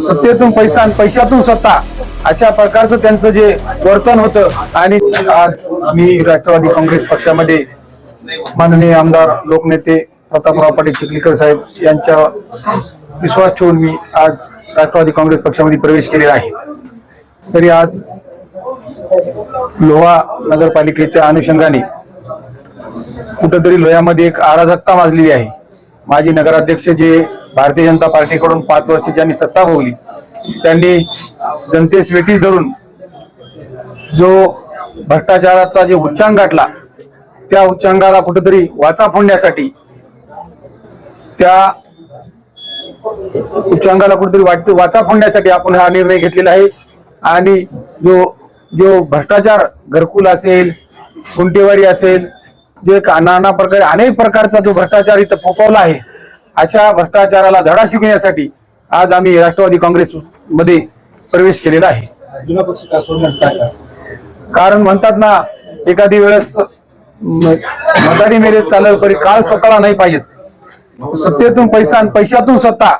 सत्तेतून पैसा आणि पैशातून सत्ता अशा प्रकारचं त्यांचं जे वर्तन होतं. आणि आज मी राष्ट्रवादी काँग्रेस पक्षामध्ये माननीय आमदार लोकनेते प्रतापराव पाटील चिखलीकर साहेब यांच्या विश्वास ठेवून मी आज राष्ट्रवादी काँग्रेस पक्षामध्ये प्रवेश केलेला आहे. तरी आज लोहा नगरपालिकेच्या अनुषंगाने कुठंतरी लोह्यामध्ये एक आराधकता माजलेली आहे. माजी नगराध्यक्ष जे भारतीय जनता पार्टीकडून पाच वर्ष ज्यांनी सत्ता भोगली त्यांनी जनतेस वेटीस धरून जो भ्रष्टाचाराचा जे उच्चांक गाठला त्या उच्चांकाला कुठेतरी वाचा फोडण्यासाठी त्या उच्चांकाला कुठेतरी वाट वाचा फोडण्यासाठी आपण हा निर्णय घेतलेला आहे. आणि जो जो भ्रष्टाचार घरकुल असेल गुंटेवारी असेल जे का- नाना प्रकारे अनेक प्रकारचा जो भ्रष्टाचार इथं फोफवला आहे अशा भ्रष्टाचाराला धडा शिकण्यासाठी आज आम्ही राष्ट्रवादी काँग्रेस मध्ये प्रवेश केलेला आहे. जुना पक्ष का सोडण्यात काय कारण? म्हणतात ना एखादी वेळेस म- मदारी मेरे चालेल तरी काळ स्वतःला नाही पाहिजेत. सत्तेतून पैसा आणि पैशातून सत्ता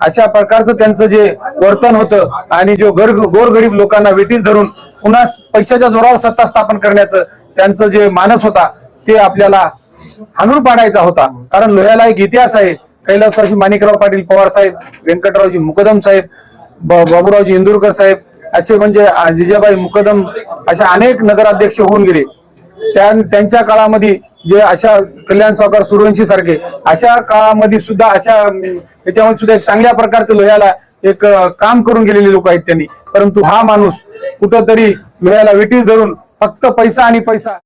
अशा प्रकारचं त्यांचं जे वर्तन होतं आणि जो गर गोरगरीब लोकांना वेटीस धरून पुन्हा पैशाच्या जोरावर सत्ता स्थापन करण्याचं त्यांचं जे मानस होता ते आपल्याला हाणून पाडायचा होता. कारण लोह्याला एक इतिहास आहे कैलासवासी माणिकराव पाटील पवार साहेब व्यंकटरावजी मुकदम साहेब बाबूरावजी इंदुरकर साहेब असे म्हणजे जिजाबाई मुकदम अशा अनेक नगराध्यक्ष होऊन गेले. त्यांच्या काळामध्ये जे अशा कल्याण सावकार सूर्यवंशी सारखे अशा काळामध्ये सुद्धा अशा याच्यामध्ये सुद्धा एक चांगल्या प्रकारचं लोह्याला एक काम करून गेलेले लोक आहेत त्यांनी. परंतु हा माणूस कुठंतरी लोह्याला वेटीस धरून फक्त पैसा आणि पैसा